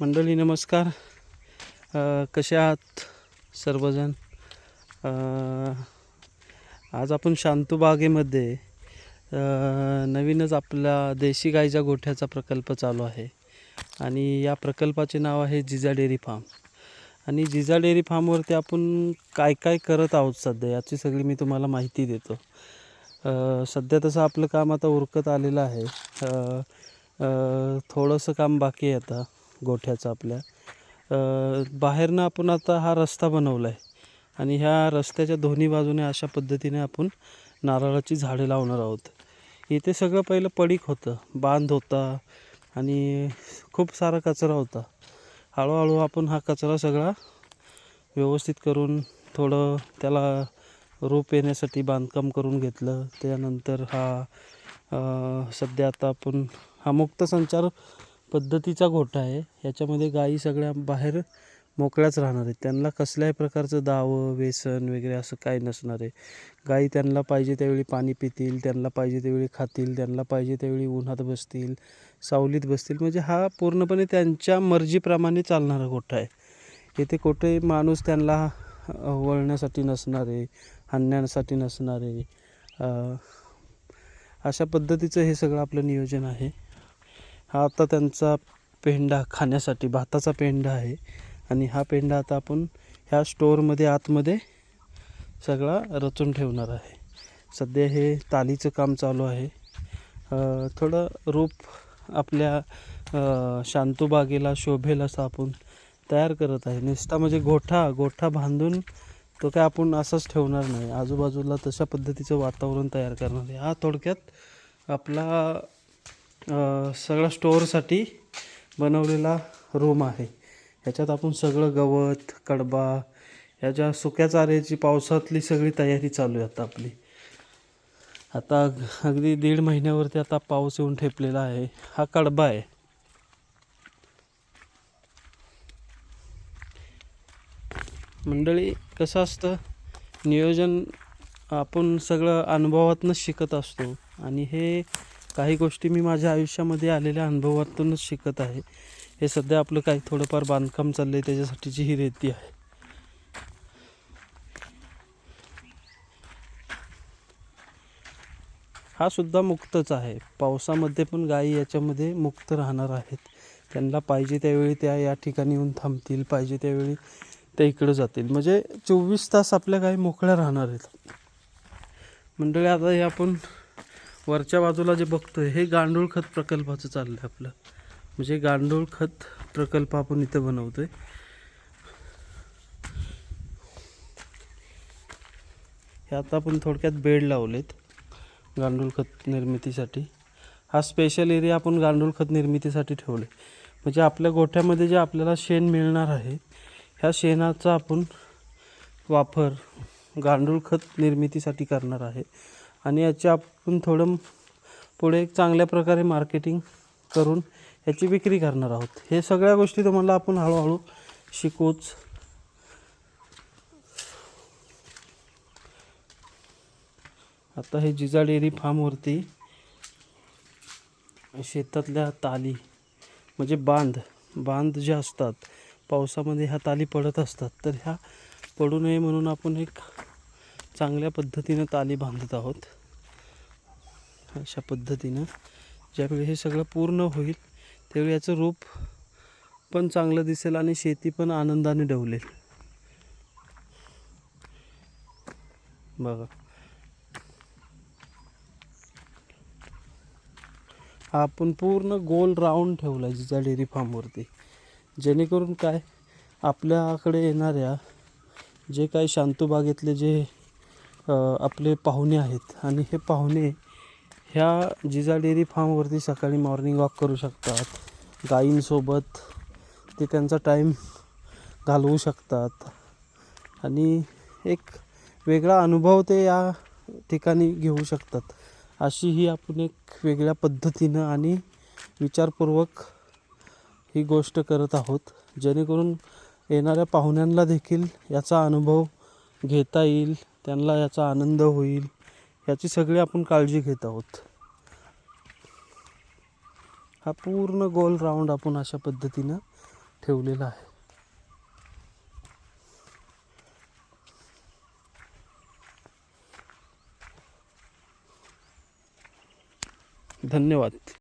मंडळी नमस्कार. कसे आहात सर्वजण? आज आपण शांतूबागेमध्ये नवीनच आपला देशी गाईच्या गोठ्याचा प्रकल्प चालू आहे. आणि या प्रकल्पाचे नाव आहे जिजा डेअरी फार्म. आणि जिजा डेअरी फार्मवरती आपण काय काय करत आहोत सध्या याची सगळी मी तुम्हाला माहिती देतो. सध्या तसं आपलं काम आता उरकत आलेलं आहे. थोडंसं काम बाकी आहे आता. गोठ्याचा आपल्या. बाहेरनं आपण आता हा रस्ता बनवला आहे आणि ह्या रस्त्याच्या दोन्ही बाजूने अशा पद्धतीने आपण नारळाची झाडे लावणार आहोत. इथे सगळं पहिलं पडीक होतं बांध होता आणि खूप सारा कचरा होता. हळूहळू आपण हा कचरा सगळा व्यवस्थित करून थोडं त्याला रूप येण्यासाठी बांधकाम करून घेतलं. त्यानंतर हा सध्या आता आपण हा मुक्त संचार पद्धतीचा गोठा आहे. याच्यामध्ये गायी सगळ्या बाहेर मोकळ्याच राहणार आहेत. त्यांना कसल्याही प्रकारचं दावं व्यसन वगैरे असं काय नसणार आहे. गायी त्यांना पाहिजे त्यावेळी पाणी पितील त्यांना पाहिजे त्यावेळी खातील त्यांना पाहिजे त्यावेळी उन्हात बसतील सावलीत बसतील. म्हणजे हा पूर्णपणे त्यांच्या मर्जीप्रमाणे चालणारा गोठा आहे. इथे कुठेही माणूस त्यांना वळण्यासाठी नसणार आहे हाणण्यासाठी नसणार आहे. अशा पद्धतीचं हे सगळं आपलं नियोजन आहे. हा आता त्यांचा पेंडा खाण्यासाठी भाताचा पेंडा आहे. आणि हा पेंडा आता आपण ह्या स्टोअरमध्ये आतमध्ये सगळा रचून ठेवणार आहे. सध्या हे तालीचं काम चालू आहे. थोडं रूप आपल्या शांतूबागेला शोभेल असं आपण तयार करत आहे. नुसता म्हणजे गोठा गोठा बांधून तो काय आपण असाच ठेवणार नाही. आजूबाजूला तशा पद्धतीचं वातावरण तयार करणार आहे. हा थोडक्यात आपला सगळा स्टोअरसाठी बनवलेला रूम आहे. ह्याच्यात आपण सगळं गवत कडबा ह्याच्या सुक्या चाऱ्याची पावसातली सगळी तयारी चालू आहे आता आपली. आता अगदी दीड महिन्यावरती आता पाऊस येऊन ठेपलेला आहे. हा कडबा आहे. मंडळी कसं असतं? नियोजन आपण सगळं अनुभवातूनच शिकत असतो. आणि हे काही गोष्टी मी माझ्या आयुष्यामध्ये आलेल्या अनुभवातूनच शिकत आहे. हे सध्या आपलं काही थोडंफार बांधकाम चाललं आहे त्याच्यासाठीची ही रेती आहे. हा सुद्धा मुक्तच आहे. पावसामध्ये पण गायी याच्यामध्ये मुक्त राहणार आहेत. त्यांना पाहिजे त्यावेळी त्या या ठिकाणी येऊन थांबतील पाहिजे त्यावेळी त्या इकडं जातील. म्हणजे चोवीस तास आपल्या गायी मोकळ्या राहणार आहेत. मंडळी आता हे आपण वरच्या बाजूला जे बघतोय हे गांडूळ खत प्रकल्पाचं चाललं आहे आपलं. म्हणजे गांडूळ खत प्रकल्प आपण इथं बनवतोय. हे आता आपण थोडक्यात बेड लावलेत गांडूळ खत निर्मितीसाठी. हा स्पेशल एरिया आपण गांडूळ खत निर्मितीसाठी ठेवले म्हणजे आपल्या गोठ्यामध्ये जे आपल्याला शेण मिळणार आहे ह्या शेणाचा आपण वापर गांडूळ खत निर्मितीसाठी करणार आहे. आणि याची आपण थोडं पुढे एक चांगल्या प्रकारे मार्केटिंग करून याची विक्री करणार आहोत. हे सगळ्या गोष्टी तुम्हाला आपण हळूहळू शिकूच आता हे जिजा डेअरी फार्मवरती शेतातल्या ताली म्हणजे बांध बांध जे असतात पावसामध्ये ह्या ताली पडत असतात तर ह्या पडू नये म्हणून आपण एक चांगल्या पद्धतीनं ताली बांधत आहोत. अशा पद्धतीनं. ज्यावेळी हे सगळं पूर्ण होईल त्यावेळी याचं रूप पण चांगलं दिसेल आणि शेती पण आनंदाने डवलेल बघा. हा आपण पूर्ण गोल राऊंड ठेवला आहे जिजा डेअरी फार्मवरती. जेणेकरून काय? आपल्याकडे येणाऱ्या जे काही शांतूबागेतले जे आपले पाहुणे आहेत. आणि हे पाहुणे ह्या जिजा डेअरी फार्मवरती सकाळी मॉर्निंग वॉक करू शकतात. गायींसोबत ते त्यांचा टाईम घालवू शकतात. आणि एक वेगळा अनुभव ते या ठिकाणी घेऊ शकतात. अशी ही आपण एक वेगळ्या पद्धतीनं आणि विचारपूर्वक ही गोष्ट करत आहोत. जेणेकरून येणाऱ्या पाहुण्यांना देखील याचा अनुभव घेता येईल. त्यांना याचा आनंद होईल याची सगळी आपण काळजी घेत आहोत. हा पूर्ण गोल राऊंड आपण अशा पद्धतीनं ठेवलेला आहे. धन्यवाद.